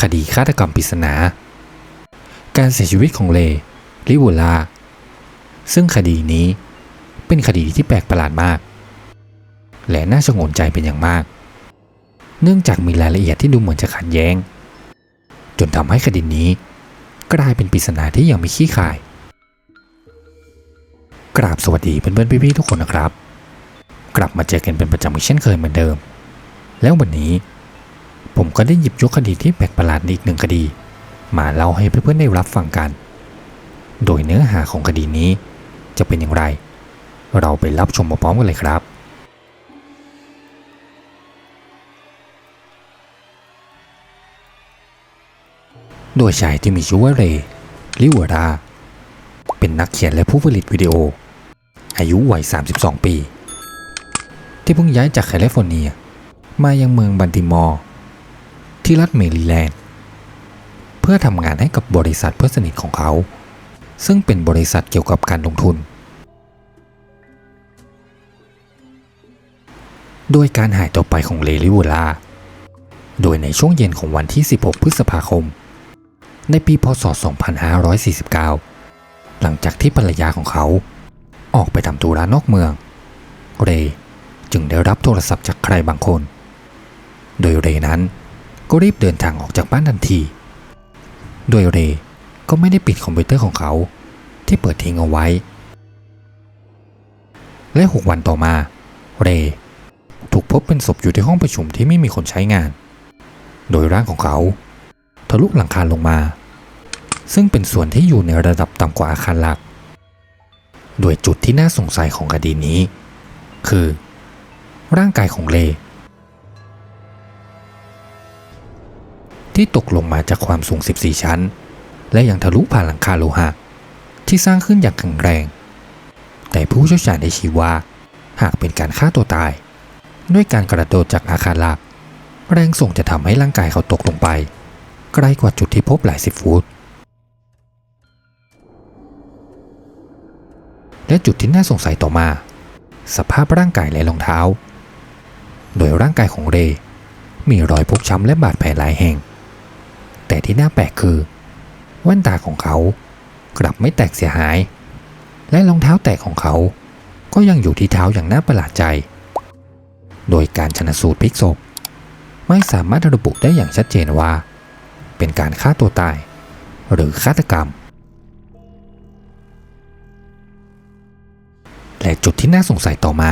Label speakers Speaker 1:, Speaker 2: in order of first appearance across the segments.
Speaker 1: คดีฆาตกรรมปริศนา การเสียชีวิตของเลลิวูลา ซึ่งคดีนี้เป็นคดีที่แปลกประหลาดมาก และน่าชงนใจเป็นอย่างมาก เนื่องจากมีรายละเอียดที่ดูเหมือนจะขัดแย้ง จนทำให้คดีนี้กลายเป็นปริศนาที่ยังไม่ขี้ข่าย กราบสวัสดีเพื่อนๆพี่ๆทุกคนนะครับ กลับมาเจอกันเป็นประจำอีกเช่นเคยเหมือนเดิม แล้ววันนี้ ผมก็ได้หยิบยกคดีที่แปลกประหลาดอีกหนึ่งคดี มาเล่าให้เพื่อนๆได้รับฟังกัน โดยเนื้อหาของคดีนี้จะเป็นอย่างไร เราไปรับชมพร้อมกันเลยครับ โดยชายที่มีชื่อว่าเรย์ลิวรา เป็นนักเขียนและผู้ผลิตวิดีโอ อายุวัย 32 ปี ที่เพิ่งย้ายจากแคลิฟอร์เนีย มายังเมืองบันติมอร์ ที่รัฐเมริแลนด์ เพื่อทำงานให้กับบริษัทเพื่อนสนิทของเขา ซึ่งเป็นบริษัทเกี่ยวกับการลงทุน โดยการหายตัวไปของเลลิวูลาโดยในช่วงเย็นของวันที่ 16 พฤษภาคม ในปีพศ 2549 หลังจากที่ภรรยาของเขา ออกไปทำธุระนอกเมือง เรย์จึงได้รับโทรศัพท์จากใครบางคน โดยเรย์นั้น ก็รีบเดินทางออกจากบ้านทันที โดยเรก็ไม่ได้ปิดคอมพิวเตอร์ของเขาที่เปิดทิ้งเอาไว้ และหกวันต่อมา เร ถูกพบเป็นศพอยู่ที่ห้องประชุมที่ไม่มีคนใช้งาน โดยร่างของเขา ทะลุหลังคาลงมา ซึ่งเป็นส่วนที่อยู่ในระดับต่ำกว่าอาคารหลัก โดยจุดที่น่าสงสัยของคดีนี้ คือ ร่างกายของเล ที่ตกลงมาจากความสูง 14 ชั้น และยังทะลุผ่านหลังคาโลหะ ที่สร้างขึ้นอย่างแข็งแรง แต่ผู้เชี่ยวชาญได้ชี้ว่า หากเป็นการฆ่าตัวตาย ด้วยการกระโดดจากอาคารหลัก แรงส่งจะทำให้ร่างกายเขาตกลงไปใกล้กว่าจุดที่พบหลายสิบฟุต และจุดที่น่าสงสัยต่อมา สภาพร่างกายและรองเท้า โดยร่างกายของเรย์มีรอยพกช้ำและบาดแผลหลายแห่ง แต่ที่น่าแปลกคือแว่นตาของเขากลับไม่แตกเสียหาย และรองเท้าแตกของเขา ก็ยังอยู่ที่เท้าอย่างน่าประหลาดใจ โดยการชนสูตรพลิกศพ ไม่สามารถระบุได้อย่างชัดเจนว่า เป็นการฆ่าตัวตาย หรือฆาตกรรม และจุดที่น่าสงสัยต่อมา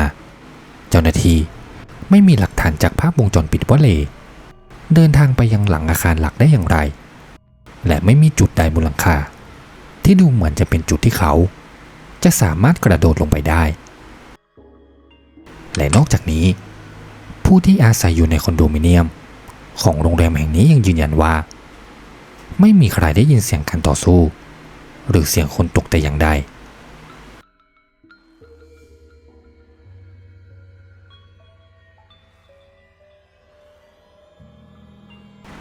Speaker 1: เจ้าหน้าที่ไม่มีหลักฐานจากภาพวงจรปิดว่าเล เดินทางไปยังหลังอาคารหลักได้อย่างไร และไม่มีจุดใดบนหลังคา ที่ดูเหมือนจะเป็นจุดที่เขา จะสามารถกระโดดลงไปได้ และนอกจากนี้ ผู้ที่อาศัยอยู่ในคอนโดมิเนียม ของโรงแรมแห่งนี้ยังยืนยันว่า ไม่มีใครได้ยินเสียงการต่อสู้ หรือเสียงคนตกแต่อย่างใด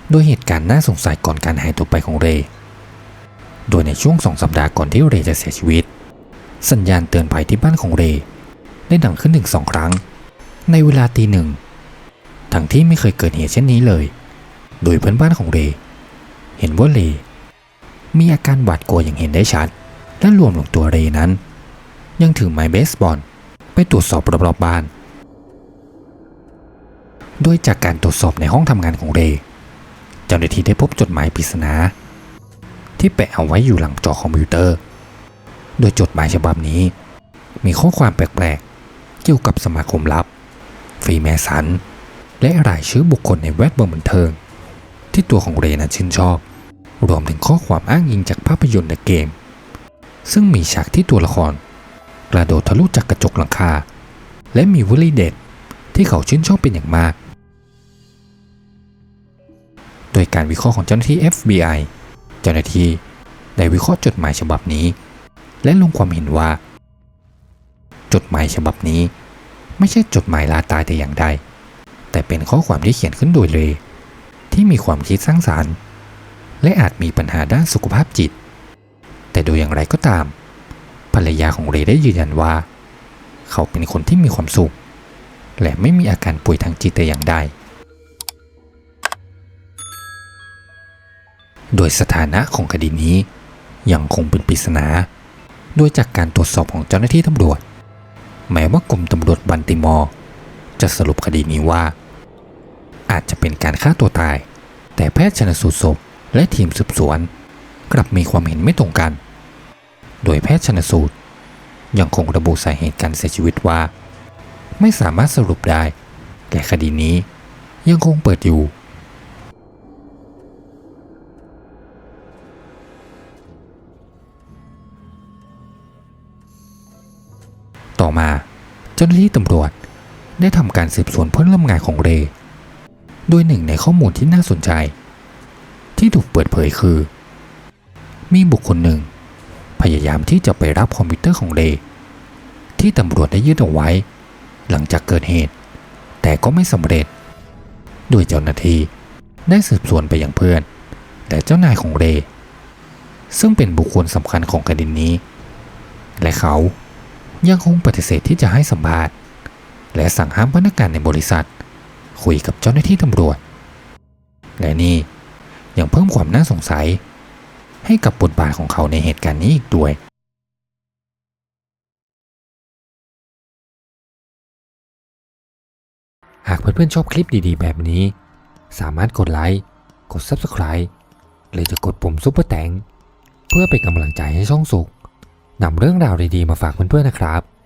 Speaker 1: โดยเหตุการณ์น่าสงสัยก่อนการหายตัวไปของเร โดยในช่วงสองสัปดาห์ก่อนที่เรจะเสียชีวิต สัญญาณเตือนภัยที่บ้านของเร ได้ดังขึ้นถึงสองครั้ง ในเวลาตีหนึ่ง ทั้งที่ไม่เคยเกิดเหตุเช่นนี้เลย โดยเพื่อนบ้านของเร เห็นว่าเร มีอาการหวาดกลัวอย่างเห็นได้ชัด และรวมถึงตัวเรนั้น ยังถือไม้เบสบอลไปตรวจสอบรอบๆบ้านโดยจากการตรวจสอบในห้องทำงานของเรย์ เจ้าหน้าที่ได้พบจดหมายปริศนา ที่แปะเอาไว้อยู่หลังจอคอมพิวเตอร์ โดยจดหมายฉบับนี้ มีข้อความแปลกๆ เกี่ยวกับสมาคมลับ ฟรีแมสัน และรายชื่อบุคคลในแวดวงบันเทิง ที่ตัวของเรนั้นชื่นชอบ รวมถึงข้อความอ้างอิงจากภาพยนตร์และเกม ซึ่งมีฉากที่ตัวละคร กระโดดทะลุจากกระจกหลังคา และมีวลีเด็ดที่เขาชื่นชอบเป็นอย่างมาก ดยการวิเคราะห์ของเจ้าหน้าที่ FBI เจ้าหน้าที่ได้วิเคราะห์จดหมายฉบับนี้ และลงความเห็นว่า จดหมายฉบับนี้ ไม่ใช่จดหมายลาตายแต่อย่างใด แต่เป็นข้อความที่เขียนขึ้นโดยเลย ที่มีความคิดสร้างสารรค์ และอาจมีปัญหาด้านสุขภาพจิต แต่โดยอย่างไรก็ตาม ภรรยาของเรได้ยืนยันว่า เขาเป็นคนที่มีความสุข และไม่มีอาการป่วยทางจิตแต่อย่างใด โดยสถานะของคดีนี้ ยังคงเป็นปริศนา โดยจากการตรวจสอบของเจ้าหน้าที่ตำรวจ แม้ว่ากรมตำรวจบันติมอร์จะสรุปคดีนี้ว่า อาจจะเป็นการฆ่าตัวตาย แต่แพทย์ชนสูตรศพและทีมสืบสวน กลับมีความเห็นไม่ตรงกัน โดยแพทย์ชนสูตร ยังคงระบุสาเหตุการเสียชีวิตว่า ไม่สามารถสรุปได้และคดีนี้ยังคงเปิดอยู่ ต่อมา เจ้าหน้าที่ตำรวจได้ทำการสืบสวนเพื่อเริ่มงานของเร โดยหนึ่งในข้อมูลที่น่าสนใจ ที่ถูกเปิดเผยคือ มีบุคคลหนึ่ง พยายามที่จะไปรับคอมพิวเตอร์ของเร ที่ตำรวจได้ยึดเอาไว้ หลังจากเกิดเหตุ แต่ก็ไม่สำเร็จ โดยเจ้าหน้าที่ได้สืบสวนไปยังเพื่อนและเจ้านายของเร ซึ่งเป็นบุคคลสำคัญของคดีนี้ และเขา ยังคงปฏิเสธที่จะให้สัมภาษณ์ และสั่งห้ามพนักงานในบริษัท คุยกับเจ้าหน้าที่ตำรวจ และนี่ยังเพิ่มความน่าสงสัย ให้กับบทบาทของเขาในเหตุการณ์นี้อีกด้วย หากเพื่อนๆชอบคลิปดีๆ แบบนี้ สามารถกดไลค์ กด Subscribe หรือจะกดปุ่มซุปเปอร์แตงเพื่อเป็นกำลังใจให้ช่องสุข นำเรื่องราวดีๆมาฝากเพื่อนๆนะครับ